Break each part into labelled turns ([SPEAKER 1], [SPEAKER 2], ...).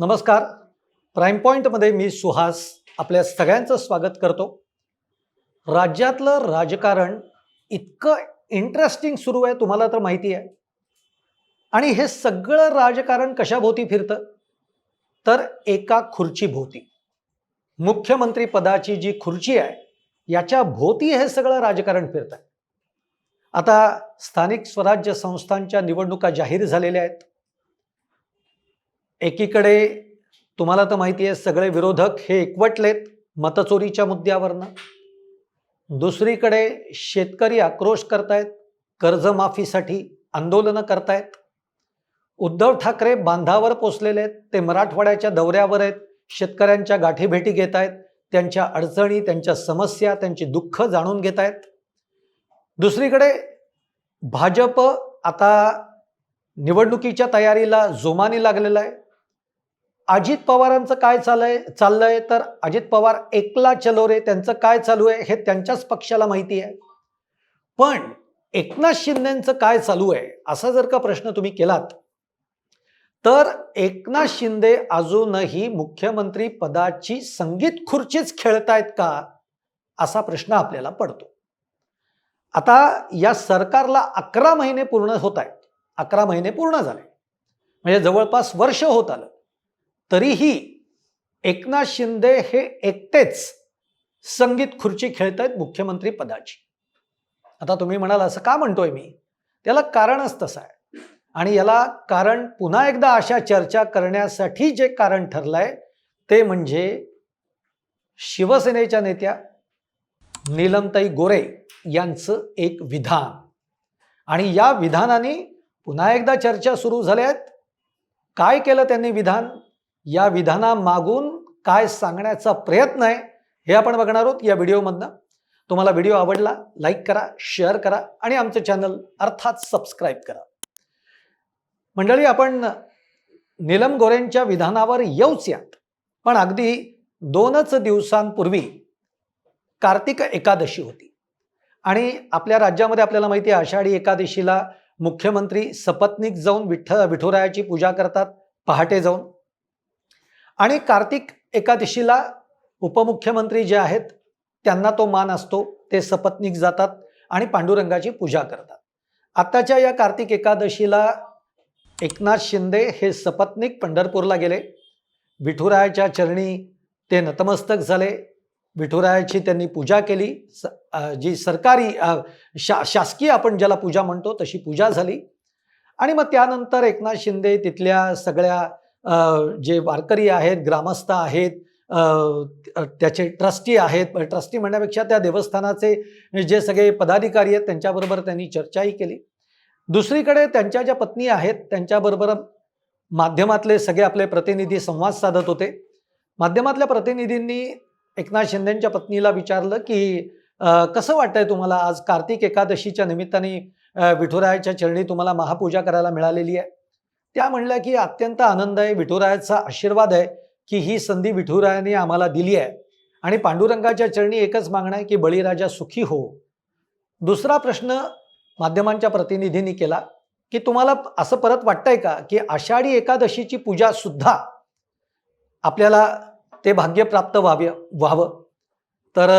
[SPEAKER 1] नमस्कार. प्राईम पॉईंटमध्ये मी सुहास आपल्या सगळ्यांचं स्वागत करतो. राज्यातलं राजकारण इतकं इंटरेस्टिंग सुरू आहे तुम्हाला तर माहिती आहे. आणि हे सगळं राजकारण कशाभोवती फिरतं? तर एका खुर्चीभोवती. मुख्यमंत्री पदाची जी खुर्ची आहे याच्या भोवती हे सगळं राजकारण फिरतं. आहे आता स्थानिक स्वराज्य संस्थांच्या निवडणुका जाहीर झालेल्या आहेत. एकीकडे तुम्हाला तर माहिती आहे सगळे विरोधक हे एकवटलेत मतचोरीच्या मुद्द्यावरनं. दुसरीकडे शेतकरी आक्रोश करतायत कर्जमाफीसाठी आंदोलनं करतायत. उद्धव ठाकरे बांधावर पोचलेले आहेत ते मराठवाड्याच्या दौऱ्यावर आहेत शेतकऱ्यांच्या गाठीभेटी घेत आहेत त्यांच्या अडचणी त्यांच्या समस्या त्यांची दुःख जाणून घेत आहेत दुसरीकडे भाजप आता निवडणुकीच्या तयारीला जोमाने लागलेला आहे. अजित पवारांचं काय चाललंय? चाललंय तर अजित पवार एकला चलो रे. त्यांचं काय चालू आहे हे त्यांच्याच पक्षाला माहिती आहे. पण एकनाथ शिंदेचं काय चालू आहे असा जर का प्रश्न तुम्ही केलात तर एकनाथ शिंदे अजूनही मुख्यमंत्री पदाची संगीत खुर्चीच खेळतायत का असा प्रश्न आपल्याला पडतो. आता या सरकारला अकरा महिने पूर्ण होत आहेत. अकरा महिने पूर्ण झाले. म्हणजे जवळपास वर्ष होत आलं. तरीही एकनाथ शिंदे हे एकटेच संगीत खुर्ची खेळत आहेत मुख्यमंत्री पदाची. आता तुम्ही म्हणाल असं का म्हणतोय मी? त्याला कारणच तसं आहे. आणि याला कारण पुन्हा एकदा अशा चर्चा करण्यासाठी जे कारण ठरलंय ते म्हणजे शिवसेनेच्या नेत्या नीलमताई गोरे यांचं एक विधान. आणि या विधानाने पुन्हा एकदा चर्चा सुरू झाल्या आहेत काय केलं त्यांनी विधान? या विधानामागून काय सांगण्याचा प्रयत्न आहे हे आपण बघणार आहोत या व्हिडिओमधनं. तुम्हाला व्हिडिओ आवडला लाईक करा शेअर करा आणि आमचं चॅनल अर्थात सबस्क्राईब करा. मंडळी आपण नीलम गोरेंच्या विधानावर येऊच यात पण अगदी दोनच दिवसांपूर्वी कार्तिक एकादशी होती. आणि आपल्या राज्यामध्ये आपल्याला माहिती आहे आषाढी एकादशीला मुख्यमंत्री सपत्नीक जाऊन विठ्ठ विठुरायाची पूजा करतात पहाटे जाऊन. आणि कार्तिक एकादशीला उपमुख्यमंत्री जे आहेत त्यांना तो मान असतो ते सपत्नीक जातात आणि पांडुरंगाची पूजा करतात. आत्ताच्या या कार्तिक एकादशीला एकनाथ शिंदे हे सपत्नीक पंढरपूरला गेले. विठुरायाच्या चरणी ते नतमस्तक झाले. विठुरायाची त्यांनी पूजा केली. स जी सरकारी शा शासकीय आपण ज्याला पूजा म्हणतो तशी पूजा झाली. आणि मग त्यानंतर एकनाथ शिंदे तिथल्या सगळ्या जे वारकरी आहेत ग्रामस्थ आहेत त्याचे ट्रस्टी आहेत. ट्रस्टी म्हणण्यापेक्षा त्या देवस्थानाचे जे सगळे पदाधिकारी आहेत त्यांच्याबरोबर त्यांनी चर्चाही केली. दुसरीकडे त्यांच्या ज्या पत्नी आहेत त्यांच्याबरोबर माध्यमातले सगळे आपले प्रतिनिधी संवाद साधत होते. माध्यमातल्या प्रतिनिधींनी एकनाथ शिंदेंच्या पत्नीला विचारलं की कसं वाटतंय तुम्हाला? आज कार्तिक एकादशीच्या निमित्ताने विठुरायाच्या चरणी तुम्हाला महापूजा करायला मिळालेली आहे. त्या म्हणल्या की अत्यंत आनंद आहे विठुरायाचा आशीर्वाद आहे की ही संधी विठुरायाने आम्हाला दिली आहे. आणि पांडुरंगाच्या चरणी एकच मागणं आहे की बळीराजा सुखी हो. दुसरा प्रश्न माध्यमांच्या प्रतिनिधींनी केला की तुम्हाला असं परत वाटतंय का की आषाढी एकादशीची पूजा सुद्धा आपल्याला ते भाग्य प्राप्त व्हावे व्हावं? तर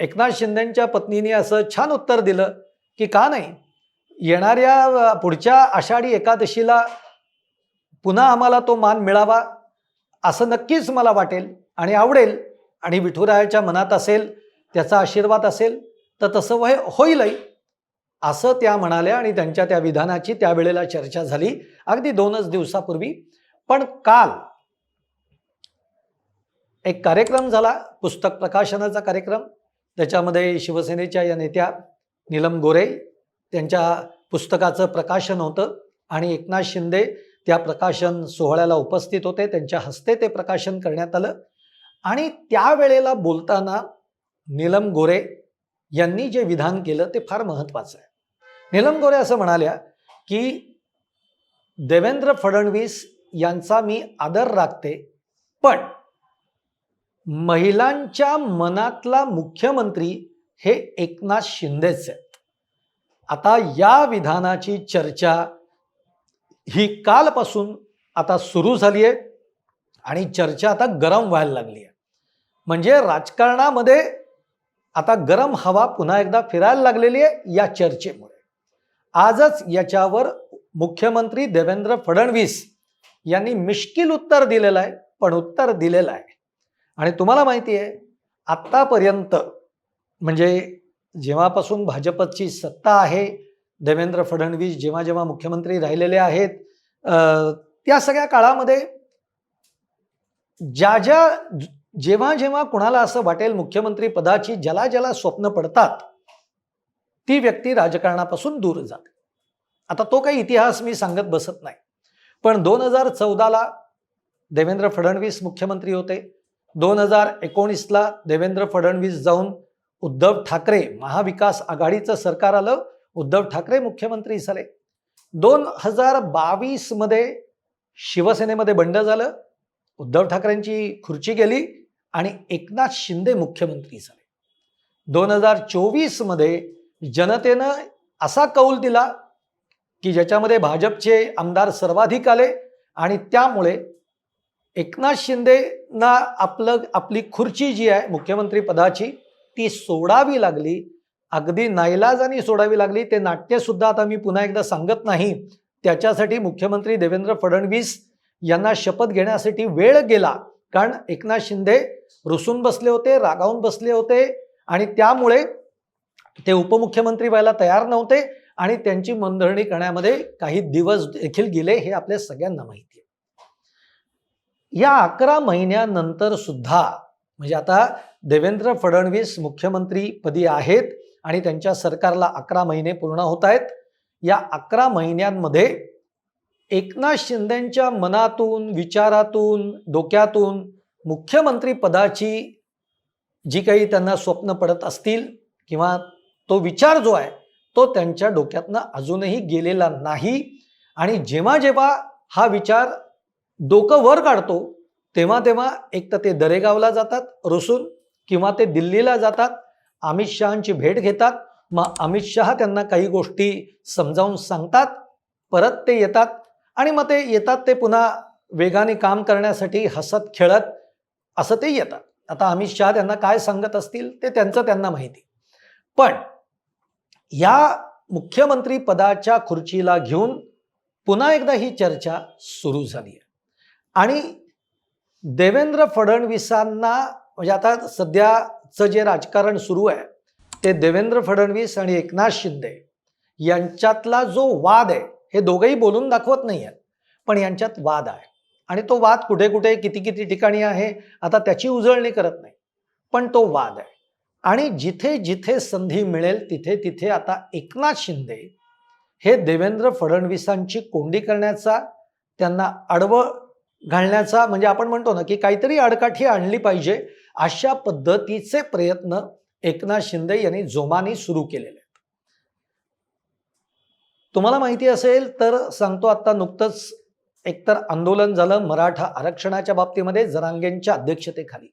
[SPEAKER 1] एकनाथ शिंदेंच्या पत्नीने असं छान उत्तर दिलं की का नाही? येणाऱ्या पुढच्या आषाढी एकादशीला पुन्हा आम्हाला तो मान मिळावा असं नक्कीच मला वाटेल आणि आवडेल. आणि विठुरायाच्या मनात असेल त्याचा आशीर्वाद असेल तर तसं वय होईलही. असं त्या म्हणाल्या आणि त्यांच्या त्या विधानाची त्यावेळेला चर्चा झाली. अगदी दोनच दिवसापूर्वी. पण काल एक कार्यक्रम झाला पुस्तक प्रकाशनाचा कार्यक्रम. त्याच्यामध्ये शिवसेनेच्या या नेत्या नीलम गोरे त्यांच्या पुस्तकाचं प्रकाशन होतं. आणि एकनाथ शिंदे त्या प्रकाशन सोहळ्याला उपस्थित होते. त्यांच्या हस्ते ते प्रकाशन करण्यात आलं. आणि त्यावेळेला बोलताना नीलम गोरे यांनी जे विधान केलं ते फार महत्त्वाचं आहे. नीलम गोरे असं म्हणाल्या की देवेंद्र फडणवीस यांचा मी आदर राखते पण महिलांच्या मनातला मुख्यमंत्री हे एकनाथ शिंदेच आहेत. आता या विधानाची चर्चा ही कालपासून आता सुरू झाली आहे आणि चर्चा आता गरम व्हायला लागली आहे म्हणजे राजकारणामध्ये आता गरम हवा पुन्हा एकदा फिरायला लागलेली आहे या चर्चेमुळे. आजच याच्यावर मुख्यमंत्री देवेंद्र फडणवीस यांनी मिश्किल उत्तर दिलेलं आहे पण उत्तर दिलेलं आहे आणि तुम्हाला माहिती आहे आत्तापर्यंत म्हणजे जेव्हापासून भाजपची सत्ता आहे देवेंद्र फडणवीस जेव्हा जेव्हा मुख्यमंत्री राहिलेले आहेत त्या सगळ्या काळामध्ये ज्या ज्या जेव्हा जेव्हा कुणाला असं वाटेल मुख्यमंत्री पदाची ज्याला ज्याला स्वप्न पडतात ती व्यक्ती राजकारणापासून दूर जाते. आता तो काही इतिहास मी सांगत बसत नाही. पण दोन हजार चौदाला देवेंद्र फडणवीस मुख्यमंत्री होते. दोन हजार एकोणीसला देवेंद्र फडणवीस जाऊन उद्धव ठाकरे महाविकास आघाडीचं सरकार आलं. उद्धव ठाकरे मुख्यमंत्री झाले. दोन हजार बावीसमध्ये शिवसेनेमध्ये बंड झालं. उद्धव ठाकरेंची खुर्ची गेली आणि एकनाथ शिंदे मुख्यमंत्री झाले. दोन हजार चोवीसमध्ये जनतेनं असा कौल दिला की ज्याच्यामध्ये भाजपचे आमदार सर्वाधिक आले आणि त्यामुळे एकनाथ शिंदेना आपलं आपली खुर्ची जी आहे मुख्यमंत्री पदाची ती सोडावी लागली अगदी नाईलाजाने सोडावी लागली ते नाट्य सुद्धा आता मी पुन्हा एकदा सांगत नाही. त्याच्यासाठी मुख्यमंत्री देवेंद्र फडणवीस यांना शपथ घेण्यासाठी वेळ गेला. कारण एकनाथ शिंदे रुसून बसले होते रागावून बसले होते आणि त्यामुळे ते उपमुख्यमंत्री व्हायला तयार नव्हते आणि त्यांची मनधरणी करण्यामध्ये काही दिवस देखील गेले हे आपल्या सगळ्यांना माहिती आहे. या अकरा महिन्यानंतर सुद्धा म्हणजे आता देवेंद्र फडणवीस मुख्यमंत्री पदी आहेत आणि त्यांच्या सरकारला अकरा महिने पूर्ण होत आहेत. या अकरा महिन्यांमध्ये एकनाथ शिंदेच्या मनातून विचारातून डोक्यातून मुख्यमंत्री पदाची जी काही त्यांना स्वप्न पडत असतील किंवा तो विचार जो आहे तो त्यांच्या डोक्यातनं अजूनही गेलेला नाही. आणि जेव्हा जेव्हा हा विचार डोकं वर काढतो तेव्हा तेव्हा एक तर ते दरेगावला जातात रुसून किंवा ते दिल्लीला जातात. अमित शहांची भेट घेतात. मग अमित शहा त्यांना काही गोष्टी समजावून सांगतात. परत ते येतात. आणि मग ते येतात ते पुन्हा वेगाने काम करण्यासाठी हसत खेळत असं ते येतात. आता अमित शहा त्यांना काय सांगत असतील ते त्यांचं त्यांना माहिती. पण या मुख्यमंत्री पदाच्या खुर्चीला घेऊन पुन्हा एकदा ही चर्चा सुरू झाली आहे. आणि देवेंद्र फडणवीसांना म्हणजे आता सध्या आजचं जे राजकारण सुरू आहे ते देवेंद्र फडणवीस आणि एकनाथ शिंदे यांच्यातला जो वाद आहे हे दोघंही बोलून दाखवत नाही आहेत पण यांच्यात वाद आहे. आणि तो वाद कुठे कुठे किती किती ठिकाणी आहे आता त्याची उजळणी करत नाही पण तो वाद आहे. आणि जिथे जिथे संधी मिळेल तिथे तिथे आता एकनाथ शिंदे हे देवेंद्र फडणवीसांची कोंडी करण्याचा त्यांना आडवं घालण्याचा म्हणजे आपण म्हणतो ना की काहीतरी आडकाठी आणली पाहिजे अशा पद्धतीचे प्रयत्न एकनाथ शिंदे यांनी जोमाने सुरू केलेले आहेत. तुम्हाला माहिती असेल तर सांगतो आता नुकतंच एकतर आंदोलन झालं मराठा आरक्षणाच्या बाबतीमध्ये जरांगेंच्या अध्यक्षतेखाली.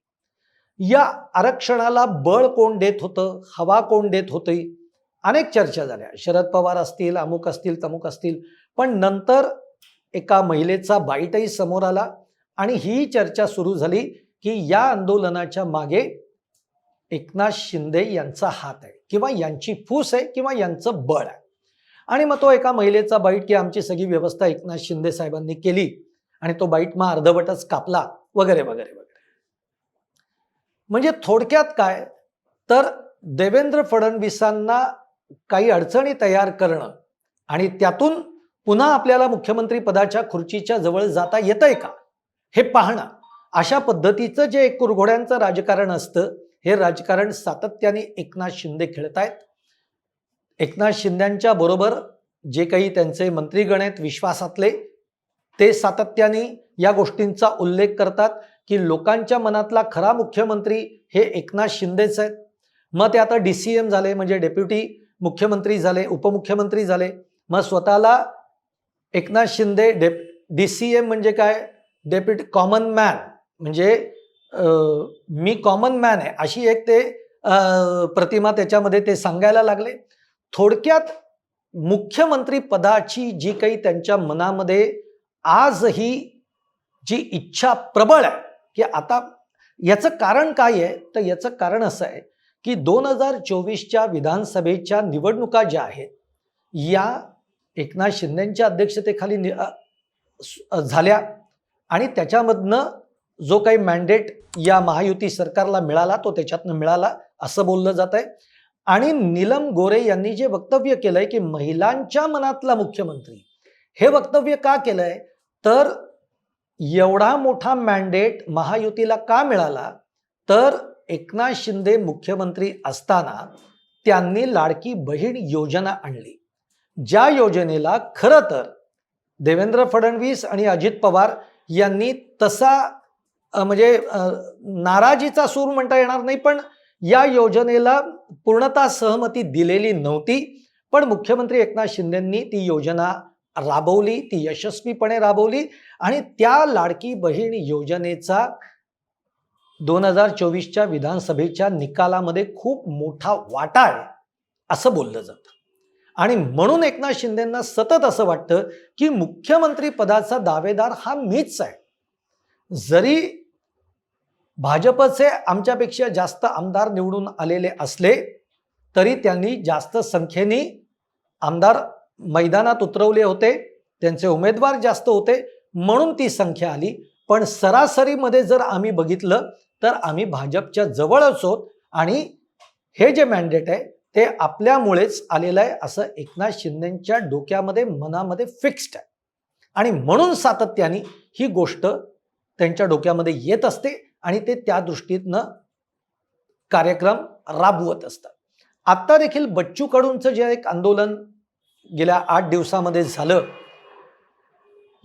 [SPEAKER 1] या आरक्षणाला बळ कोण देत होतं हवा कोण देत होते? अनेक चर्चा झाल्या. शरद पवार असतील अमुक असतील तमुक असतील. पण नंतर एका महिलेचा बाईटही समोर आला आणि ही चर्चा सुरू झाली. की या आंदोलनाच्या मागे एकनाथ शिंदे यांचा हात आहे किंवा यांची फूस आहे किंवा यांचं बळ आहे. आणि मग तो एका महिलेचा बाईट की आमची सगळी व्यवस्था एकनाथ शिंदे साहेबांनी केली आणि तो बाईट मग अर्धवटच कापला वगैरे वगैरे वगैरे. म्हणजे थोडक्यात काय? तर देवेंद्र फडणवीसांना काही अडचणी तयार करणं आणि त्यातून पुन्हा आपल्याला मुख्यमंत्री पदाच्या खुर्चीच्या जवळ जाता येतंय का? हे पाहणं. अशा पद्धतीचं जे एक कुरघोड्यांचं राजकारण असतं हे राजकारण सातत्याने एकनाथ शिंदे खेळत आहेत. एकनाथ शिंद्यांच्या बरोबर जे काही त्यांचे मंत्रीगण आहेत विश्वासातले ते सातत्याने या गोष्टींचा उल्लेख करतात की लोकांच्या मनातला खरा मुख्यमंत्री हे एकनाथ शिंदेच आहेत. मग ते आता डी सी एम झाले म्हणजे डेप्युटी मुख्यमंत्री झाले उपमुख्यमंत्री झाले. मग स्वतःला एकनाथ शिंदे डे डी सी एम म्हणजे काय? Deputy common man. म्हणजे मी कॉमन मॅन आहे. अशी एक ते प्रतिमा त्याच्यामध्ये ते सांगायला लागले. थोडक्यात मुख्यमंत्री पदाची जी काही त्यांच्या मनामध्ये आजही जी इच्छा प्रबळ आहे की आता याचं कारण काय आहे? तर याचं कारण असं आहे की दोन हजार चोवीसच्या विधानसभेच्या निवडणुका ज्या आहेत या एकनाथ शिंदेच्या अध्यक्षतेखाली नि- झाल्या. आणि त्याच्यामधनं जो काही मॅन्डेट या महायुती सरकारला मिळाला तो त्याच्यातनं मिळाला असं बोललं जात आहे आणि नीलम गोरे यांनी जे वक्तव्य केलंय की महिलांच्या मनातला मुख्यमंत्री हे वक्तव्य का केलंय? तर एवढा मोठा मॅन्डेट महायुतीला का मिळाला? तर एकनाथ शिंदे मुख्यमंत्री असताना त्यांनी लाडकी बहीण योजना आणली. ज्या योजनेला खरं तर देवेंद्र फडणवीस आणि अजित पवार यांनी तसा म्हणजे नाराजीचा सूर म्हणता येणार नाही पण या योजनेला पूर्णतः सहमती दिलेली नव्हती. पण मुख्यमंत्री एकनाथ शिंदेंनी ती योजना राबवली ती यशस्वीपणे राबवली आणि त्या लाडकी बहीण योजनेचा दोन हजार चोवीसच्या विधानसभेच्या निकालामध्ये खूप मोठा वाटा आहे असं बोललं जातं. आणि म्हणून एकनाथ शिंदेंना सतत असं वाटतं की मुख्यमंत्री पदाचा दावेदार हा मीच आहे. जरी भाजपचे आमच्यापेक्षा जास्त आमदार निवडून आलेले असले तरी त्यांनी जास्त संख्येने आमदार मैदानात उतरवले होते. त्यांचे उमेदवार जास्त होते म्हणून ती संख्या आली. पण सरासरीमध्ये जर आम्ही बघितलं तर आम्ही भाजपच्या जवळच आहोत आणि हे जे मॅन्डेट आहे ते आपल्यामुळेच आलेलं आहे असं एकनाथ शिंदेच्या डोक्यामध्ये मनामध्ये फिक्स्ड आहे. आणि म्हणून सातत्याने ही गोष्ट त्यांच्या डोक्यामध्ये येत असते. आणि ते त्या दृष्टीतनं कार्यक्रम राबवत असतात. आत्ता देखील बच्चू कडूंचं जे एक आंदोलन गेल्या आठ दिवसामध्ये झालं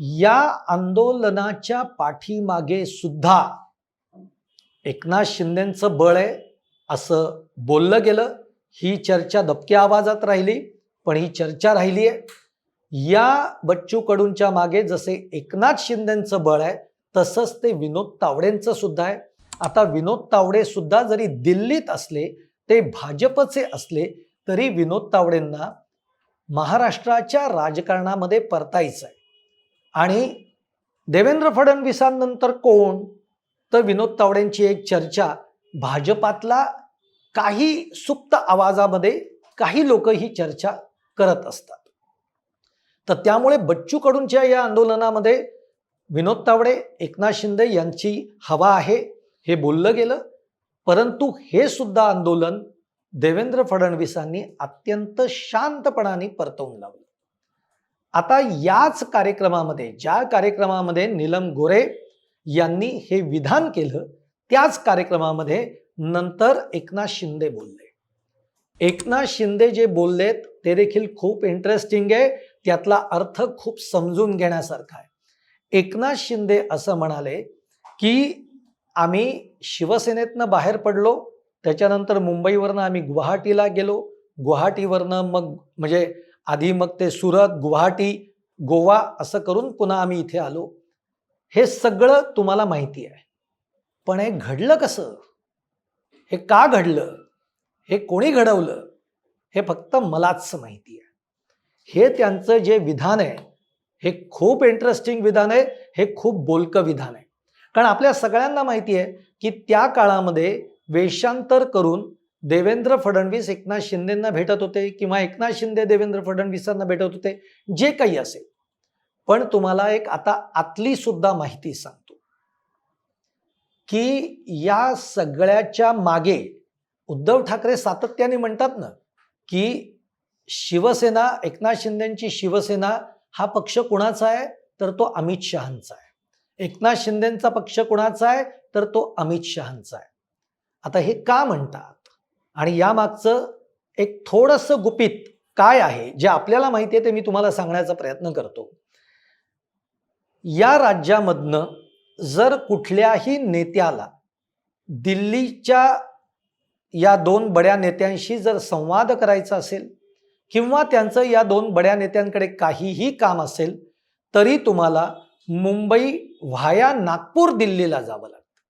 [SPEAKER 1] या आंदोलनाच्या पाठीमागे सुद्धा एकनाथ शिंदेचं बळ आहे असं बोललं गेलं. ही चर्चा दबक्या आवाजात राहिली पण ही चर्चा राहिली आहे या बच्चू कडूंच्या मागे जसे एकनाथ शिंदेचं बळ आहे तसंच ते विनोद तावडेंचं सुद्धा आहे. आता विनोद तावडे सुद्धा जरी दिल्लीत असले ते भाजपचे असले तरी विनोद तावडेंना महाराष्ट्राच्या राजकारणामध्ये परतायचं आहे आणि देवेंद्र फडणवीसांनंतर कोण? तर विनोद तावडेंची एक चर्चा भाजपातला काही सुप्त आवाजामध्ये काही लोक ही चर्चा करत असतात. तर त्यामुळे बच्चू कडूंच्या या आंदोलनामध्ये विनोद तावडे एकनाथ शिंदे यांची हवा आहे हे बोललं गेलं. परंतु हे सुद्धा आंदोलन देवेंद्र फडणवीसांनी अत्यंत शांतपणाने परतवून लावलं. आता याच कार्यक्रमामध्ये ज्या कार्यक्रमामध्ये नीलम गोरे यांनी हे विधान केलं त्याच कार्यक्रमामध्ये नंतर एकनाथ शिंदे बोलले. एकनाथ शिंदे जे बोललेत ते देखील खूप इंटरेस्टिंग आहे. त्यातला अर्थ खूप समजून घेण्यासारखा आहे. एकनाथ शिंदे असं म्हणाले की आम्ही शिवसेनेतनं बाहेर पडलो त्याच्यानंतर मुंबईवरनं आम्ही गुवाहाटीला गेलो. गुवाहाटीवरनं मग म्हणजे आधी मग ते सुरत गुवाहाटी गोवा असं करून पुन्हा आम्ही इथे आलो. हे सगळं तुम्हाला माहिती आहे. पण हे घडलं कसं? हे का घडलं? हे कोणी घडवलं? हे फक्त मलाच माहिती आहे. हे त्यांचं जे विधान आहे हे खूप इंटरेस्टिंग विधान आहे हे खूप बोलकं विधान आहे. कारण आपल्या सगळ्यांना माहिती आहे की त्या काळामध्ये वेषांतर करून देवेंद्र फडणवीस एकनाथ शिंदेंना भेटत होते किंवा एकनाथ शिंदे देवेंद्र फडणवीसांना भेटत होते जे काही असेल. पण तुम्हाला एक आता आतली सुद्धा माहिती सांगतो. की या सगळ्याच्या मागे उद्धव ठाकरे सातत्याने म्हणतात ना की शिवसेना एकनाथ शिंदेची शिवसेना हा पक्ष कुणाचा आहे? तर तो अमित शहांचा आहे. एकनाथ शिंदेचा पक्ष कुणाचा आहे? तर तो अमित शहांचा आहे. आता हे का म्हणतात? आणि यामागचं एक थोडंसं गुपित काय आहे? जे आपल्याला माहिती आहे ते मी तुम्हाला सांगण्याचा प्रयत्न करतो. या राज्यामधनं जर कुठल्याही नेत्याला दिल्लीच्या या दोन बड्या नेत्यांशी जर संवाद करायचा असेल किंवा त्यांचं या दोन बड्या नेत्यांकडे काहीही काम असेल तरी तुम्हाला मुंबई व्हाया नागपूर दिल्लीला जावं लागतं.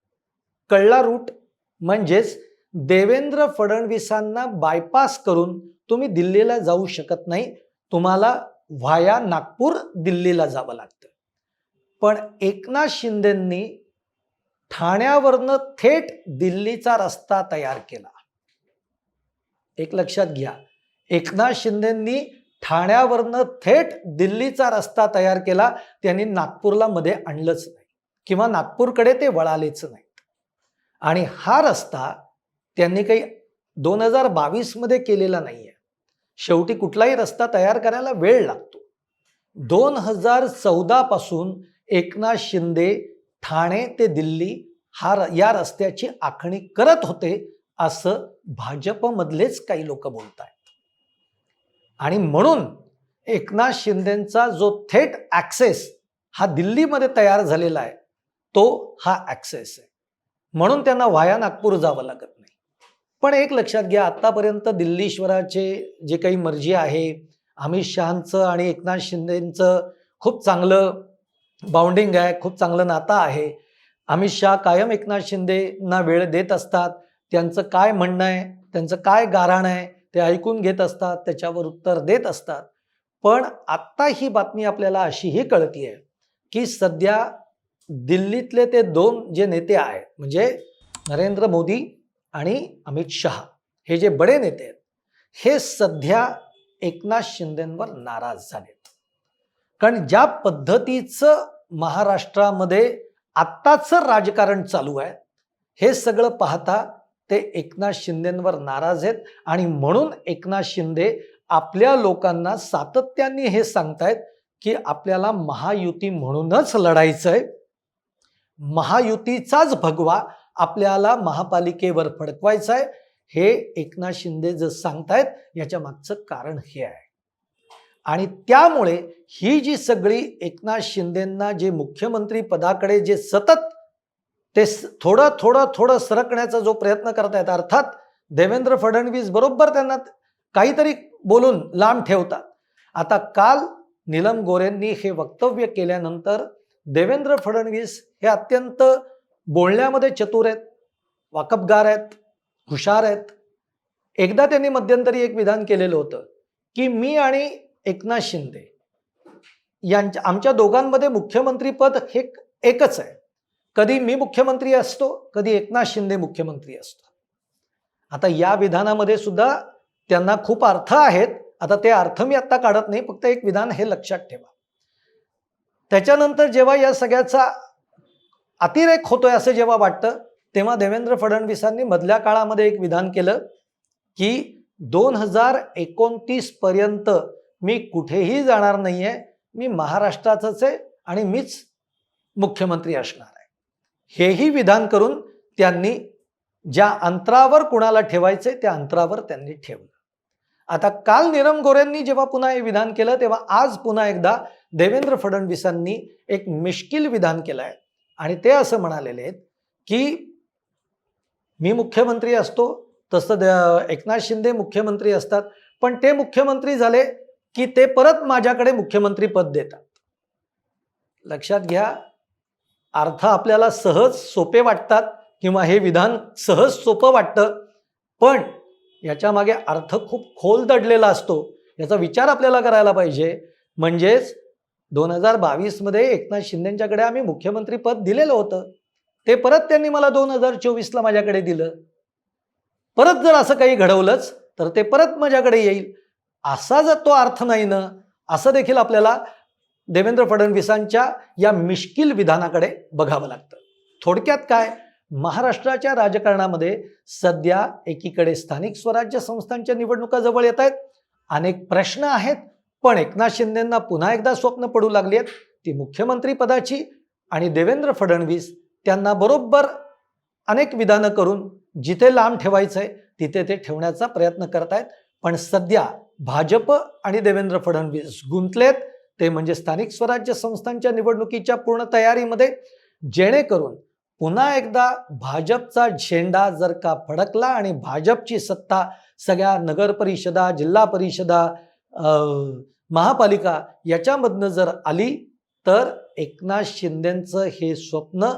[SPEAKER 1] कळला रूट? म्हणजेच देवेंद्र फडणवीसांना बायपास करून तुम्ही दिल्लीला जाऊ शकत नाही तुम्हाला व्हाया नागपूर दिल्लीला जावं लागतं. पण एकनाथ शिंदेंनी ठाण्यावरनं थेट दिल्लीचा रस्ता तयार केला. एक लक्षात घ्या एकनाथ शिंदेंनी ठाण्यावरनं थेट दिल्लीचा रस्ता तयार केला. त्यांनी नागपूरला मध्ये आणलंच नाही. किंवा नागपूरकडे ते वळालेच नाही आणि हा रस्ता त्यांनी काही दोन हजार बावीसमध्ये केलेला नाही आहे शेवटी कुठलाही रस्ता तयार करायला वेळ लागतो. दोन हजार चौदापासून एकनाथ शिंदे ठाणे ते दिल्ली हा र- या रस्त्याची आखणी करत होते असं भाजपमधलेच काही लोक बोलत आहेत आणि म्हणून एकनाथ शिंदेंचा जो थेट ॲक्सेस हा दिल्लीमध्ये तयार झालेला आहे तो हा ॲक्सेस आहे. म्हणून त्यांना वाया नागपूर जावं लागत नाही. पण एक लक्षात घ्या आत्तापर्यंत दिल्लीश्वराचे जे काही मर्जी आहे अमित शहांचं आणि एकनाथ शिंदेंचं खूप चांगलं बाउंडिंग आहे खूप चांगलं नातं आहे. अमित शहा कायम एकनाथ शिंदेना वेळ देत असतात. त्यांचं काय म्हणणं आहे? त्यांचं काय गाऱ्हाण आहे? ते ऐकून घेत असतात त्याच्यावर उत्तर देत असतात. पण आत्ता ही बातमी आपल्याला अशीही आहे की सध्या दिल्लीतले ते दोन जे नेते आहेत म्हणजे नरेंद्र मोदी आणि अमित शहा हे जे बडे नेते आहेत हे सध्या एकनाथ शिंदेंवर नाराज झालेत. कारण ज्या पद्धतीचं महाराष्ट्रामध्ये आत्ताचं राजकारण चालू आहे हे सगळं पाहता ते एकनाथ शिंदेंवर नाराज आहेत. आणि म्हणून एकनाथ शिंदे आपल्या लोकांना सातत्याने हे सांगतायत की आपल्याला महायुती म्हणूनच लढायचं आहे महायुतीचाच भगवा आपल्याला महापालिकेवर फडकवायचा आहे हे एकनाथ शिंदे जर सांगतायत याच्या मागचं कारण हे आहे. आणि त्यामुळे ही जी सगळी एकनाथ शिंदेंना जे मुख्यमंत्री पदाकडे जे सतत ते स- थोडं थोडं थोडं सरकण्याचा जो प्रयत्न करतायत अर्थात देवेंद्र फडणवीस बरोबर त्यांना काहीतरी बोलून लांब ठेवतात. आता काल नीलम गोरेंनी हे वक्तव्य केल्यानंतर देवेंद्र फडणवीस हे अत्यंत बोलण्यामध्ये चतुर आहेत वाकबगार आहेत हुशार आहेत. एकदा त्यांनी मध्यंतरी एक विधान केलेलं होतं की मी आणि एकनाथ शिंदे यांच्या आमच्या दोघांमध्ये मुख्यमंत्रीपद हे एकच आहे. कधी मी मुख्यमंत्री असतो कधी एकनाथ शिंदे मुख्यमंत्री असतो आता या विधानामध्ये सुद्धा त्यांना खूप अर्थ आहेत. आता ते अर्थ मी आत्ता काढत नाही फक्त एक विधान हे लक्षात ठेवा. त्याच्यानंतर जेव्हा या सगळ्याचा अतिरेक होतोय असं जेव्हा वाटतं तेव्हा देवेंद्र फडणवीसांनी मधल्या काळामध्ये एक विधान केलं की दोन हजार एकोणतीस पर्यंत मी कुठेही जाणार नाहीये मी महाराष्ट्राचंच आहे आणि मीच मुख्यमंत्री असणार. हेही विधान करून त्यांनी ज्या अंतरावर कुणाला ठेवायचे त्या अंतरावर त्यांनी ठेवलं. आता काल नीरम गोऱ्यांनी जेव्हा पुन्हा हे विधान केलं तेव्हा आज पुन्हा एकदा देवेंद्र फडणवीसांनी एक मिश्किल विधान केलं आहे आणि ते असं म्हणालेले आहेत की मी मुख्यमंत्री असतो तसं द- एकनाथ शिंदे मुख्यमंत्री असतात पण ते मुख्यमंत्री झाले की ते परत माझ्याकडे मुख्यमंत्री पद देतात. लक्षात घ्या अर्थ आपल्याला सहज सोपे वाटतात किंवा हे विधान सहज सोपं वाटतं. पण याच्या मागे अर्थ खूप खोल दडलेला असतो. याचा विचार आपल्याला करायला पाहिजे. म्हणजेच दोन हजार बावीसमध्ये एकनाथ शिंदेंच्याकडे आम्ही मुख्यमंत्री पद दिलेलं होतं. ते परत त्यांनी मला दोन हजार चोवीसला माझ्याकडे दिलं. परत जर असं काही घडवलंच तर ते परत माझ्याकडे येईल. असा जर तो अर्थ नाही ना असं देखील आपल्याला देवेंद्र फडणवीसांच्या या मिश्किल विधानाकडे बघावं लागतं. थोडक्यात काय? महाराष्ट्राच्या राजकारणामध्ये सध्या एकीकडे स्थानिक स्वराज्य संस्थांच्या निवडणुका जवळ येत आहेत. अनेक प्रश्न आहेत पण एकनाथ शिंदेंना पुन्हा एकदा स्वप्न पडू लागली आहेत. ती मुख्यमंत्री पदाची आणि देवेंद्र फडणवीस त्यांना बरोबर अनेक विधानं करून जिथे लांब ठेवायचं आहे तिथे ते ठेवण्याचा प्रयत्न करत आहेत पण सध्या भाजप आणि देवेंद्र फडणवीस गुंतलेत. ते म्हणजे स्थानिक स्वराज्य संस्थांच्या निवडणुकीच्या पूर्ण तयारीमध्ये जेणेकरून पुन्हा एकदा भाजपचा झेंडा जर का फडकला आणि भाजपची सत्ता सगळ्या नगर परिषदा जिल्हा परिषदा महापालिका याच्यामधनं जर आली तर एकनाथ शिंदेचं हे स्वप्न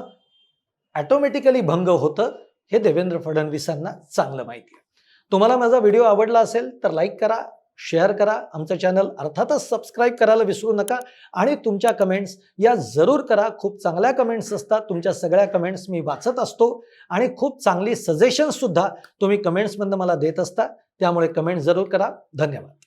[SPEAKER 1] ॲटोमॅटिकली भंग होतं हे देवेंद्र फडणवीसांना चांगलं माहिती आहे. तुम्हाला माझा व्हिडिओ आवडला असेल तर लाईक करा शेअर करा. आमचं चॅनल अर्थातच सबस्क्राईब करायला विसरू नका आणि तुमच्या कमेंट्स या जरूर करा. खूप चांगल्या कमेंट्स असतात. तुमच्या सगळ्या कमेंट्स मी वाचत असतो आणि खूप चांगली सजेशन्ससुद्धा तुम्ही कमेंट्समधनं मला देत असता. त्यामुळे कमेंट जरूर करा. धन्यवाद.